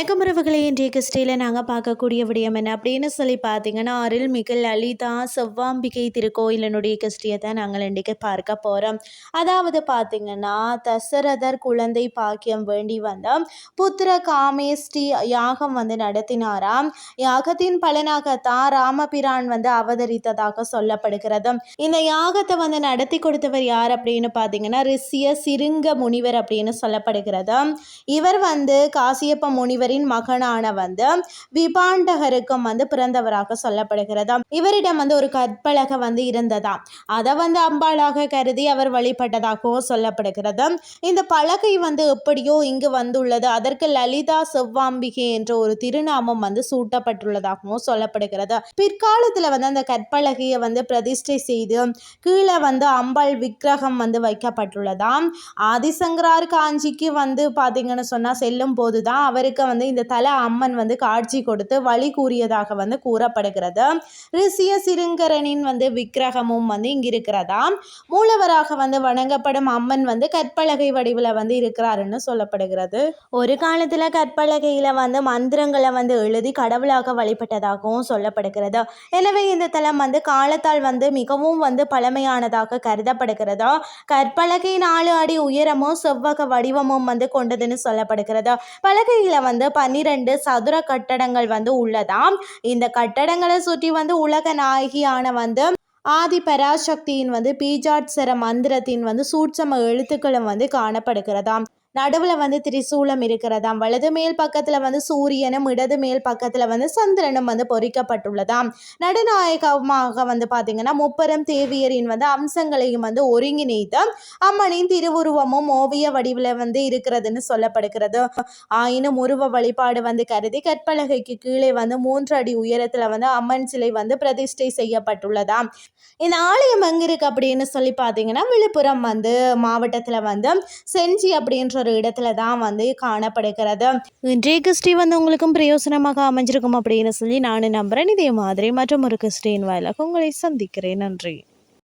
இன்றைய கிறிஸ்டியில் நாங்கள் பார்க்கக்கூடிய விடயம் என்ன அப்படின்னு சொல்லி பார்த்தீங்கன்னா அருள்மிகு லலிதா செவ்வாம்பிகை திருக்கோயிலனுடைய கிறிஸ்டியை தான் நாங்கள் இன்றைக்கு பார்க்க போகிறோம் அதாவது பார்த்தீங்கன்னா தசரதர் குழந்தை பாக்கியம் வேண்டி வந்த புத்திர காமேஷ்டி யாகம் வந்து நடத்தினாராம். யாகத்தின் பலனாகத்தான் ராமபிரான் வந்து அவதரித்ததாக சொல்லப்படுகிறது. இந்த யாகத்தை வந்து நடத்தி கொடுத்தவர் யார் அப்படின்னு பார்த்தீங்கன்னா ரிஷிய சிருங்க முனிவர் அப்படின்னு சொல்லப்படுகிறது. இவர் வந்து காசியப்ப முனிவர் முனிவரின் மகனான வந்து விபாண்டகருக்கும் வந்து பிறந்தவராக சொல்லப்படுகிறது. இவரிடம் வந்து ஒரு கற்பலகை வந்து இருந்ததா? அதை வந்து அம்பாளாக கருதி அவர் வழிபட்டதாகவும் சொல்லப்படுகிறது. இந்த பலகை வந்து எப்படியோ இங்கு வந்துள்ளது. அதற்கு லலிதா செவ்வாம்பிகை என்ற ஒரு திருநாமம் வந்து சூட்டப்பட்டுள்ளதாகவும் சொல்லப்படுகிறது. பிற்காலத்தில் வந்து அந்த கற்பலகையை வந்து பிரதிஷ்டை செய்து கீழே வந்து அம்பாள் விக்கிரகம் வந்து வைக்கப்பட்டுள்ளதாம். ஆதிசங்கரார் காஞ்சிக்கு வந்து பார்த்தீங்கன்னு சொன்னால் செல்லும் போது தான் அவருக்கு வந்து இந்த தல அம்மன் வந்து காட்சி கொடுத்து வழி கூறியதாக வந்து கூறப்படுகிறது. ரிஷிய சிறுங்கரனின் வந்து விக்கிரகமும் வந்து இங்கு இருக்கிறதா மூலவராக வந்து வணங்கப்படும் அம்மன் வந்து கற்பலகை வடிவில் வந்து இருக்கிறாருன்னு சொல்லப்படுகிறது. ஒரு காலத்தில் கற்பலகையில் வந்து மந்திரங்களை வந்து எழுதி கடவுளாக வழிபட்டதாகவும் சொல்லப்படுகிறது. எனவே இந்த தலம் வந்து காலத்தால் வந்து மிகவும் வந்து பழமையானதாக கருதப்படுகிறதா. கற்பலகை நாலு அடி உயரமும் செவ்வக வடிவமும் வந்து கொண்டதுன்னு சொல்லப்படுகிறது. பலகையில் வந்து பன்னிரெண்டு சதுர கட்டடங்கள் வந்து உள்ளதாம். இந்த கட்டடங்களை சுற்றி வந்து உலக நாயகியான வந்து ஆதி பராசக்தியின் வந்து பீஜாட்சர மந்திரத்தின் வந்து சூட்சம எழுத்துக்களும் வந்து காணப்படுகிறதாம். நடுவில் வந்து திரிசூலம் இருக்கிறதாம். வலது மேல் பக்கத்தில் வந்து சூரியனும் இடது மேல் பக்கத்தில் வந்து சந்திரனும் வந்து பொறிக்கப்பட்டுள்ளதாம். நடுநாயகமாக வந்து பார்த்திங்கன்னா முப்பெரும் தேவியரின் வந்து அம்சங்களையும் வந்து ஒருங்கிணைத்து அம்மனின் திருவுருவமும் ஓவிய வடிவில் வந்து இருக்கிறதுன்னு சொல்லப்படுகிறது. ஆயினும் உருவ வழிபாடு வந்து கருதி கற்பலகைக்கு கீழே வந்து மூன்று அடி உயரத்தில் வந்து அம்மன் சிலை வந்து பிரதிஷ்டை செய்யப்பட்டுள்ளதாம். இந்த ஆலயம் எங்கே இருக்குது அப்படின்னு சொல்லி பார்த்தீங்கன்னா விழுப்புரம் வந்து மாவட்டத்தில் வந்து செஞ்சி அப்படின்ற ஒரு இடத்துல தான் வந்து காணப்படுகிறது. இன்றைய கிறிஸ்டி வந்து உங்களுக்கும் பிரயோசனமாக அமைஞ்சிருக்கும் அப்படின்னு சொல்லி நான் நம்புகிறேன் இதே மாதிரி மற்றும் ஒரு கிறிஸ்டின் வாயிலாக உங்களை சந்திக்கிறேன். நன்றி.